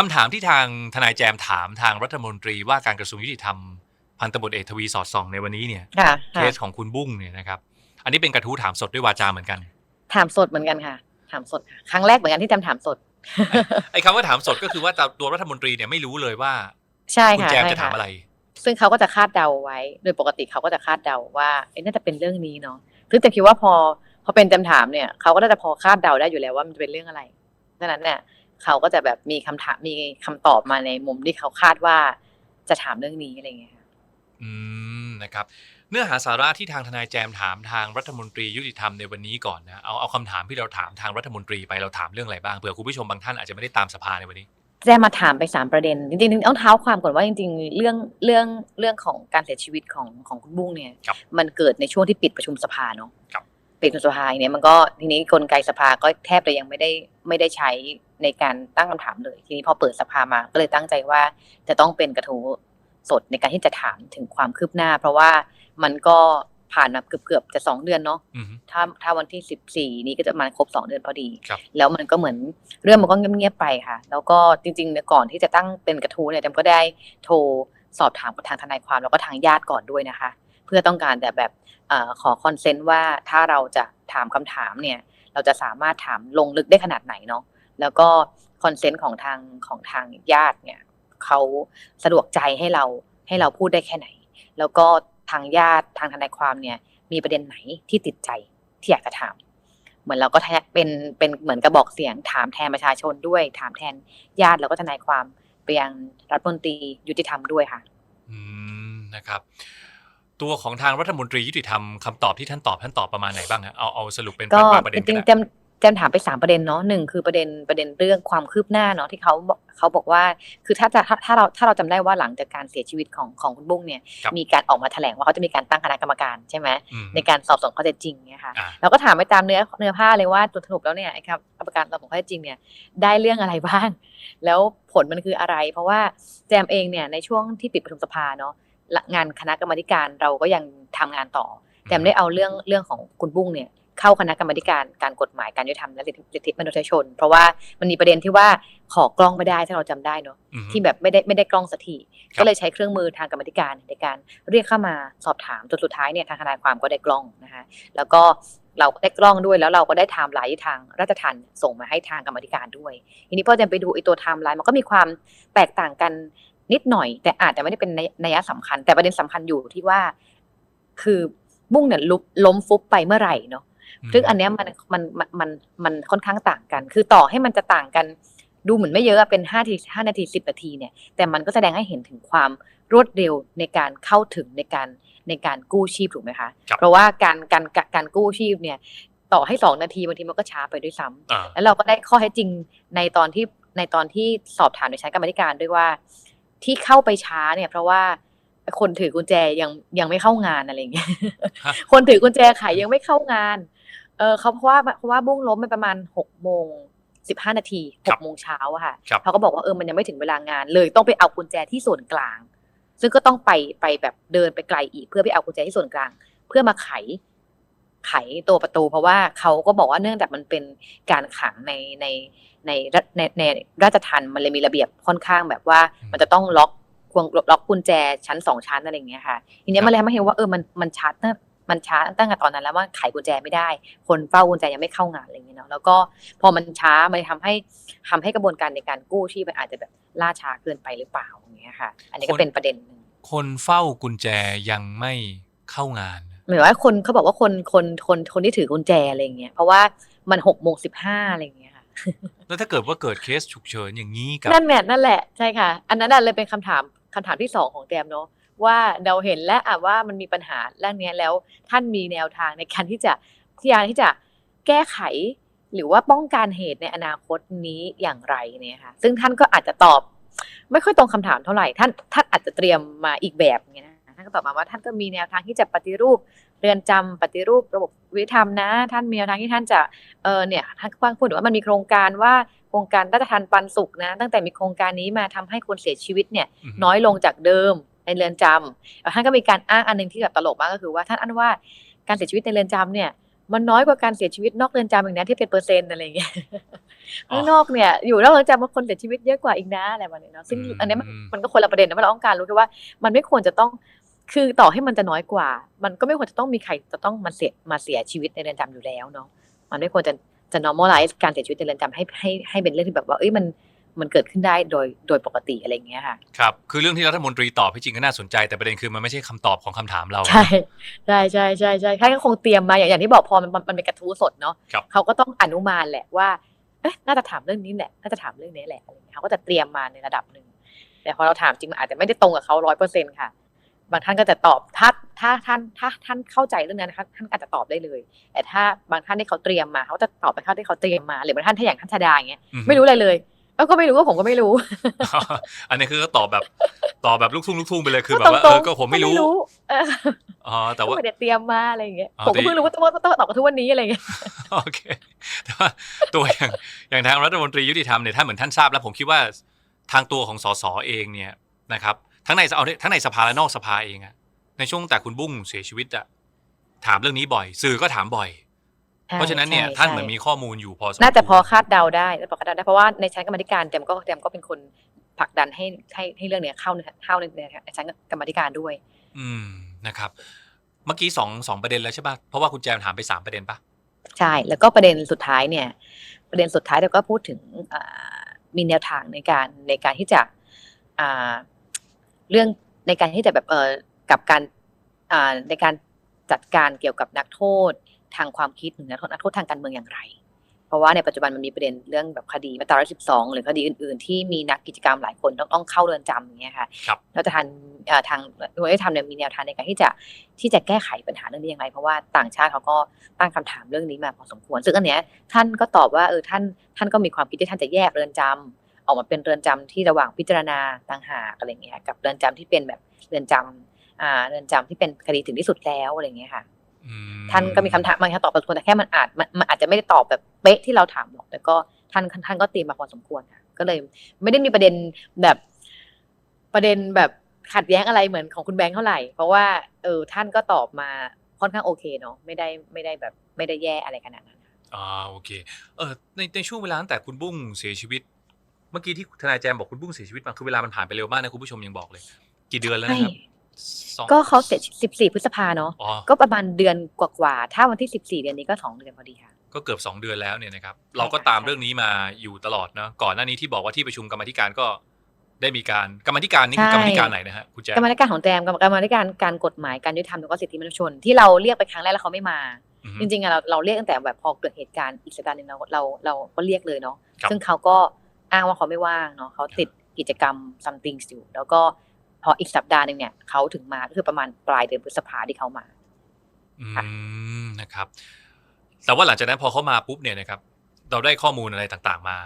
คำถามที่ทางทนายแจมถามทางรัฐมนตรีว่าการกระทรวงยุติธรรมพันตำรวจเอกทวีสอดส่องในวันนี้เนี่ยค่ะเคสของคุณบุ้งเนี่ยนะครับ อันนี้เป็นกระทู้ถามสดด้วยวาจาเหมือนกัน ถามสดเหมือนกันค่ะ ถามสดค่ะครั้งแรกเหมือนกันที่แจมถามสด ไอ้คำว่าถามสดก็คือว่าตัวรัฐมนตรีเนี่ยไม่รู้เลยว่าใช่คุณค่ะแจมใช่จะถามค่ะอะไร ซึ่งเขาก็จะคาดเดาไว้ โดยปกติเขาก็จะคาดเดาว่าเอ๊ะน่าจะเป็นเรื่องนี้เนาะซึ่งแต่คิดว่าพอพอเป็นจำถามเนี่ยเขาก็น่าจะพอคาดเดาได้อยู่แล้วว่ามันจะเป็นเรื่องอะไรดังนั้นเนี่ย เขาก็จะแบบมีคำถามมีคำตอบมาในมุมที่เขาคาดว่าจะถามเรื่องนี้อะไรอย่างเงี้ยค่ะอืมนะครับ เนื้อหาสาระที่ทางทนายแจมถามทางรัฐมนตรียุติธรรมในวันนี้ก่อนนะเอาเอาคำถามที่เราถามทางรัฐมนตรีไปเราถามเรื่องอะไรบ้างเผื่อคุณผู้ชมบางท่านอาจจะไม่ได้ตามสภาในวันนี้แจมมาถามไปสามประเด็น จริงๆต้องเท้าความก่อนว่าจริง ๆ เรื่องเรื่องเรื่องของการเสียชีวิตของของคุณบุ้งเนี่ยครับมันเกิดในช่วงที่ปิดประชุมสภาเนาะ ครับปิดประชุมสภาเนี่ยมันก็ทีนี้กลไกสภาก็แทบจะยังไม่ได้ไม่ได้ใช้ในการตั้งคำถามเลย ทีนี้พอเปิดสภามาก็เลยตั้งใจว่าจะต้องเป็นกระทู้สดในการที่จะถามถึงความคืบหน้า เพราะว่ามันก็ผ่านมาเกือบเกือบๆจะสองเดือนเนาะอืมถ้าถ้าวันที่สิบสี่นี้ก็จะประมาณครบสองเดือนพอดีครับแล้วมันก็เหมือนเรื่องมันก็เงียบๆไปค่ะ แล้วก็จริงๆเนี่ยก่อนที่จะตั้งเป็นกระทู้เนี่ยจำก็ได้โทรสอบถามกับทางทนายความแล้วก็ทางญาติก่อนด้วยนะคะ เพื่อต้องการแต่แบบเออ ขอคอนเซนต์ว่าถ้าเราจะถามคำถามเนี่ยเราจะสามารถถามลงลึกได้ขนาดไหนเนาะแล้วก็คอนเซนต์ของทางของทางญาติเนี่ยเขาสะดวกใจให้เราให้เราพูดได้แค่ไหน แล้วก็ทางญาติทางทนายความเนี่ยมีประเด็นไหนที่ติดใจที่อยากจะถาม เหมือนเราก็เป็นเป็นเหมือนกระบอกเสียงถามแทนประชาชนด้วย ถามแทนญาติแล้วก็ทนายความไปยังรัฐมนตรียุติธรรมด้วยค่ะ อืมนะครับ ตัวของทางรัฐมนตรียุติธรรมคำตอบที่ท่านตอบท่านตอบประมาณไหนบ้างฮะเอาเอาสรุปเป็นก็บางประเด็จนริก็งได้ๆแจมแจมถามไปสามประเด็นเนาะหนึ่งคือประเด็นประเด็นเรื่องความคืบหน้าเนาะที่เขาบอกเขาบอกว่า คือถ้าจะถ้าถ้าเราถ้าเราจำได้ว่าหลังจากการเสียชีวิตของของคุณบุ้งเนี่ยครับมีการออกมาแถลงว่าเขาจะมีการตั้งคณะกรรมการใช่ไหมอืมในการสอบสวนข้อเท็จจริงเนี่ยค่ะอ่าเราก็ถามไปตามเนื้อเนื้อผ้าเลยว่าตัวสรุปแล้วเนี่ยไอ้ครับกรรมการสอบสวนข้อเท็จจริงเนี่ยได้เรื่องอะไรบ้าง แล้วผลมันคืออะไร เพราะว่าแจมเองเนี่ยในช่วงที่ปิดประชุมสภาเนาะละ งานคณะกรรมาธิการเราก็ยังทำงานต่อแจมได้เอาเรื่องเรื่องของคุณบุ้งเนี่ยเข้าคณะกรรมาธิการการกฎหมายการยุติธรรมและสิทธิสิทธิมนุษยชน เพราะว่ามันมีประเด็นที่ว่าขอกล้องไม่ได้ถ้าเราจำได้เนาะอืมที่แบบไม่ได้ไม่ได้กล้องสักทีครับก็เลยใช้เครื่องมือทางกรรมาธิการในการเรียกเข้ามาสอบถามจนสุดท้ายเนี่ยทางทนายความก็ได้กล้องนะคะแล้วก็เราก็ได้กล้องด้วยแล้วเราก็ได้ไทม์ไลน์ที่ทางราชทัณฑ์ส่งมาให้ทางกรรมาธิการด้วยทีนี้พอจะไปดูไอ้ตัวไทม์ไลน์มันก็มีความแตกต่างกัน นิดหน่อย แต่อาจจะไม่ได้เป็นในนัยสำคัญ แต่ประเด็นสำคัญอยู่ที่ว่า คือบุ้งเนี่ยลุบล้มฟุบไปเมื่อไหร่เนาะมซึ่งอันเนี้ยมันมันมันมันมันค่อนข้างต่างกัน คือต่อให้มันจะต่างกัน ดูเหมือนไม่เยอะอะเป็นห้าทีห้านาทีสิบนาทีเนี่ย แต่มันก็แสดงให้เห็นถึงความรวดเร็วในการเข้าถึงในการในการกู้ชีพถูกไหมคะครับเพราะว่าการการการการกู้ชีพเนี่ย ต่อให้สองนาทีบางทีมันก็ช้าไปด้วยซ้ำอ่าแล้วเราก็ได้ข้อเท็จจริงในตอนที่ในตอนที่สอบถามในชั้นกรรมาธิการด้วยว่า ที่เข้าไปช้าเนี่ย เพราะว่าคนถือกุญแจยังยังไม่เข้างานอะไรอย่างเงี้ยฮะคนถือกุญแจไขยังไม่เข้างาน เออเขาเพราะว่าเพราะว่าบุ้งล้มไปประมาณหกโมงสิบห้านาทีหครักบโมงเช้าอะค่ะครับเขาก็บอกว่าเออมันยังไม่ถึงเวลางาน เลยต้องไปเอากุญแจที่ส่วนกลาง ซึ่งก็ต้องไปไปแบบเดินไปไกลอีก เพื่อไปเอากุญแจที่ส่วนกลาง เพื่อมาไข ไขตัวประตู เพราะว่าเขาก็บอกว่าเนื่องจากมันเป็นการขังในในในรัฐในในราชทัณฑ์มันเลยมีระเบียบค่อนข้างแบบว่าอืมมันจะต้องล็อกควงล็อกกุญแจชั้นสองชั้นอะไรอย่างเงี้ยค่ะ ทีเนี้ยมันเลยทำให้เห็นว่าเออมันมันชัดตั้งมันช้าตั้งแต่ตอนนั้นแล้วว่าไขกุญแจไม่ได้ คนเฝ้ากุญแจยังไม่เข้างานอะไรอย่างเงี้ยเนาะแล้วก็พอมันช้ามันเลยทำให้ทำให้กระบวนการในการกู้ชีพมันอาจจะแบบล่าช้าเกินไปหรือเปล่าอย่างเงี้ยค่ะ อันนี้ก็เป็นประเด็นหนึ่งคนเฝ้ากุญแจยังไม่เข้างาน หมายว่าคนเขาบอกว่าคนคนคนคนที่ถือกุญแจอะไรอย่างเงี้ยเพราะว่ามันหกโมงสิบห้าอะไรอย่างเงี้ยค่ะแล้วถ้าเกิดว่าเกิดเคสฉุกเฉินอย่างนี้กับนั่นแหละนั่นแหละใช่ค่ะ อันนั้นน่ะเลยเป็นคำถามคำถามที่สองของแจมเนาะว่าเราเห็นแล้วอะว่ามันมีปัญหาเรื่องเนี้ยแล้วท่านมีแนวทางในการที่จะที่จะที่จะแก้ไข หรือว่าป้องกันเหตุในอนาคตนี้อย่างไรเนี่ยค่ะซึ่งท่านก็อาจจะตอบ ไม่ค่อยตรงคำถามเท่าไหร่ท่านท่านอาจจะเตรียมมาอีกแบบเงี้ยนะ ท่านก็ตอบมาว่าท่านก็มีแนวทางที่จะปฏิรูปเรือนจำปฏิรูประบบวิธรรมนะ ท่านมีแนวทางที่ท่านจะเออเนี่ยท่านก็พูดถึงว่ามันมีโครงการว่าโครงการราชทันปันสุขนะ ตั้งแต่มีโครงการนี้มาทำให้คนเสียชีวิตเนี่ยอืมน้อยลงจากเดิมในเรือนจำแล้วท่านก็มีการอ้างอันหนึงที่แบบตลกมากก็คือว่าท่านอ้างว่าการเสียชีวิตในเรือนจำเนี่ยมันน้อยกว่าการเสียชีวิตนอกเรือนจำอย่างนี้ที่เป็นเปอร์เซ็นต์อะไรอย่างเงี้ยอ๋อข้างนอกเนี่ยอยู่นอกเรือนจำบางคนเสียชีวิตเยอะกว่าอีกนะอะไรแบบนี้เนาะซึ่งอืมอันเนี้ยมันมันก็คนละประเด็นนะเพราะเราต้องการรู้แค่ว่า มันไม่ควรจะต้อง คือต่อให้มันจะน้อยกว่า มันก็ไม่ควรจะต้องมีใครจะต้องมาเสียมาเสียชีวิตในเรือนจำอยู่แล้วเนาะมันไม่ควรจะจะ normalize การเสียชีวิตในเรือนจำให้ให้ให้เป็นเรื่องที่แบบว่าเอ้ยมันมันเกิดขึ้นได้โดยโดยปกติอะไรอย่างเงี้ยค่ะครับคือเรื่องที่รัฐมนตรีตอบที่จริงก็น่าสนใจ แต่ประเด็นคือมันไม่ใช่คำตอบของคำถามเรา ใช่ใช่ใช่ใช่ใช่ท่านก็คงเตรียมมาอย่างอย่างที่บอกพอมันมันมันเป็นกระทู้สดเนาะครับเขาก็ต้องอนุมานแหละว่าเอ๊ะน่าจะถามเรื่องนี้แหละน่าจะถามเรื่องนี้แหละอะไรเงี้ยเขาก็จะเตรียมมาในระดับหนึ่งแต่พอเราถามจริงมันอาจจะไม่ได้ตรงกับเขาร้อยเปอร์เซ็นค่ะ บางท่านก็จะตอบถ้าถ้าท่านถ้าท่านเข้าใจเรื่องนั้นนะคะท่านอาจจะตอบได้เลย แต่ถ้าบางท่านที่เขาเตรียมมาเขาจะตอบไปเข้าที่เขาเตรียมมาหรือบางท่านถ้าอย่างท่านชาดาอย่างเงี้ยอือฮึไม่รู้อะไรเลยแล้วก็ไม่รู้ว่าผมก็ไม่รู้ อันนี้คือก็ตอบแบบตอบแบบลูกทุ่งลูกทุ่งไปเลยคือก็แบบว่าตเอรงอๆก็ผมไม่รู้เอออ๋อแต่ว่าก็ไม่ได้เตรียมมาอะไรอย่างเงี้ยอ๋อผมก็แต่เพิ่งรู้ว่าต้องว่าต้องตอบกันทุกวันนี้อะไรอย่างเงี้ยโอเคแต่ว่าตัวอย่างอย่างทางรัฐมนตรียุติธรรมเนี่ยท่านเหมือนท่านทราบแล้วผมคิดว่าทางตัวของสสเองเนี่ยนะครับ ทั้งในเอาทั้งในสภาและนอกสภาเองอะในช่วงแต่คุณบุ้งเสียชีวิตอะถามเรื่องนี้บ่อย สื่อก็ถามบ่อย เพราะฉะนั้นเนี่ยใช่ท่านใช่เหมือนมีข้อมูลอยู่พอสมควรน่าจะพอคาดเดาได้น่าจะพอคาดเดาได้เพราะว่าในชั้นกรรมาธิการแจมก็แจมก็เป็นคนผลักดันให้ให้ให้เรื่องเนี้ยเข้าในเข้าในในชั้นกรรมาธิการด้วย อืมนะครับ เมื่อกี้สองสองประเด็นแล้วใช่ป่ะเพราะว่าคุณแจมถามไปสามประเด็นป่ะใช่แล้วก็ประเด็นสุดท้ายเนี่ย ประเด็นสุดท้ายเราก็พูดถึงอ่ามีแนวทางในการในการที่จะอ่า เรื่องในการที่จะแบบเออกับการอ่าในการจัดการเกี่ยวกับนักโทษทางความคิดหรือนักโทษนักโทษทางการเมืองอย่างไร เพราะว่าในปัจจุบันมันมีประเด็นเรื่องแบบคดีมาตรา12หรือคดีอื่น ๆ ที่มีนักกิจกรรมหลายคนต้องต้องเข้าเรือนจำอย่างเงี้ยค่ะครับแล้วจะทันเอ่อทางวัฒนธรรมเนี่ยมีแนวทางในการที่จะที่จะแก้ไขปัญหาเรื่องนี้อย่างไร เพราะว่าต่างชาติเขาก็ตั้งคำถามเรื่องนี้มาพอสมควร ซึ่งอันเนี้ยท่านก็ตอบว่าเออท่านท่านก็มีความคิดที่ท่านจะแยกเรือนจำ ออกมาเป็นเรือนจำที่ระหว่างพิจารณาต่างหากอะไรเงี้ยกับเรือนจำที่เป็นแบบเรือนจำอ่าเรือนจำที่เป็นคดีถึงที่สุดแล้วอะไรเงี้ยค่ะอืมท่านก็มีคำถามบางคำตอบพอสมควรแต่แค่มันอาจมันมันอาจจะไม่ได้ตอบแบบเป๊ะที่เราถามหรอก แต่ก็ท่านท่านก็เตรียมมาพอสมควรค่ะก็เลยไม่ได้มีประเด็นแบบประเด็นแบบขัดแย้งอะไรเหมือนของคุณแบงค์เท่าไหร่ เพราะว่าเออท่านก็ตอบมาค่อนข้างโอเคเนาะไม่ได้ไม่ได้แบบไม่ได้แย่อะไรขนาดนั้นอ่าโอเคเออในในช่วงเวลาตั้งแต่คุณบุ้งเสียชีวิต เมื่อกี้ที่ทนายแจมบอกคุณบุ้งเสียชีวิตมาคือเวลามันผ่านไปเร็วมากนะคุณผู้ชมยังบอกเลย กี่เดือนแล้วนะครับสองก็เขาเสร็จสิบสี่พฤษภาเนาะอ๋อก็ประมาณเดือนกว่าๆถ้าวันที่สิบสี่เดือนนี้ก็สองเดือนพอดีค่ะก็เกือบสองเดือนแล้วเนี่ยนะครับเราก็ตามเรื่องนี้มาอยู่ตลอดเนาะก่อนหน้านี้ที่บอกว่าที่ประชุมกรรมาธิการก็ได้มีการกรรมาธิการนี่คือกรรมาธิการไหนนะฮะคุณแจมกรรมาธิการของแจมกรรมาธิการการกฎหมายการยุติธรรมและก็สิทธิมนุษยชนที่เราเรียกไปครั้งแรกแล้วเขาไม่มาอือฮึจริงๆอะเราเราเรียกตั้งแต่แบบพอเกิดเหตุการณ์อีกสัปดาห์หนึ่งเราเราเราก็เรียกเลยเนาะครับซึ่งเขาก็ อ้างว่าเขาไม่ว่างเนาะเขาติดกิจกรรม something อยู่แล้วก็พออีกสัปดาห์หนึ่งเนี่ยเขาถึงมาก็คือประมาณปลายเดือนพฤษภาที่เขามาอืค่ะมนะครับ แต่ว่าหลังจากนั้นพอเขามาปุ๊บเนี่ยนะครับ เราได้ข้อมูลอะไรต่างๆ มา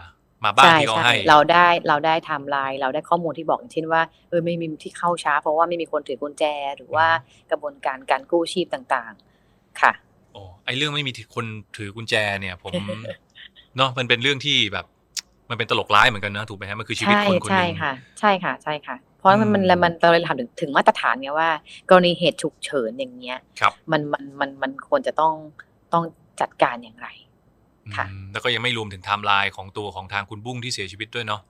มาบ้างใช่ที่เขาใช่ให้ เราได้เราได้ไทม์ไลน์เราได้ข้อมูลที่บอกอย่างเช่นว่าเออไม่มีที่เข้าช้า เพราะว่าไม่มีคนถือกุญแจหรือว่ากระบวนการการกู้ชีพต่างๆ ค่ะโอ้ไอเรื่องไม่มีคนถือกุญแจเนี่ย ผมเนาะมันเป็นเรื่องที่แบบ มันเป็นตลกร้ายเหมือนกันนะถูกไหมฮะมันคือชีวิตใช่คนคนหใช่นึ่งค่ะ ใช่ค่ะ ใช่ค่ะ เพราะมันมันอืมมันเราเลยถามถึงถึงมาตรฐานไงว่า กรณีเหตุฉุกเฉินอย่างเงี้ยครับมันมันมันมันควรจะต้องต้องจัดการอย่างไรค่ะอืมแล้วก็ยังไม่รวมถึงไทม์ไลน์ของตัวของทางคุณบุ้งที่เสียชีวิตด้วยเนาะ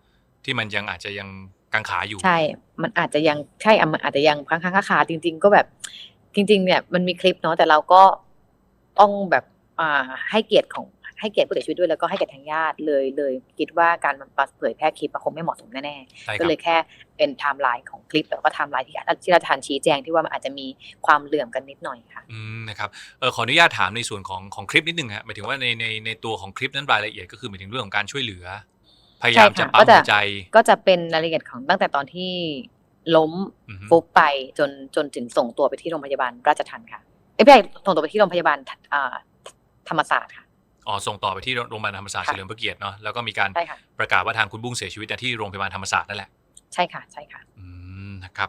ที่มันยังอาจจะยังกังขาอยู่ ใช่ มันอาจจะยังใช่อะมันอาจจะยังค้างค้างคาๆจริง ๆ ก็แบบ จริง ๆ เนี่ยมันมีคลิปเนาะแต่เราก็ต้องแบบอ่าให้เกียรติของ ให้เกียรติผู้เสียชีวิตด้วยแล้วก็ให้เกียรติทางญาติเลยเลยคิดว่าการมันเผยแพร่คลิปมันคงไม่เหมาะสมแน่ๆใช่คก็รับเลยแค่เป็นไทม์ไลน์ของคลิปแล้วก็ไทม์ไลน์ที่ที่เราทานชี้แจงที่ว่ามันอาจจะมีความเหลื่อมกันนิดหน่อยค่ะอืมนะครับเออขออนุญาตถามในส่วนของของคลิปนิดนึงฮะหมายถึงว่าในในในตัวของคลิปนั้นรายละเอียดก็คือหมายถึงเรื่องของการช่วยเหลือ พยายามใช่จะค่ะปั๊มก็จะหัวใจก็จะเป็นรายละเอียดของตั้งแต่ตอนที่ล้มอือฮึฟุบไปจนจนถึงส่งตัวไปที่โรงพยาบาลราชทัณฑ์ค่ะเอ้ยไม่ใช่ส่งตัวไปที่โรงพยาบาลอ่าธรรมศาสตร์ค่ะ อ๋อส่งต่อไปที่โรงพยาบาลธรรมศาสตร์ค่ะเฉลิมพระเกียรติเนาะแล้วก็มีการใช่ค่ะประกาศว่าทางคุณบุ้งเสียชีวิตที่โรงพยาบาลธรรมศาสตร์นั่นแหละใช่ค่ะใช่ค่ะอืมนะครับ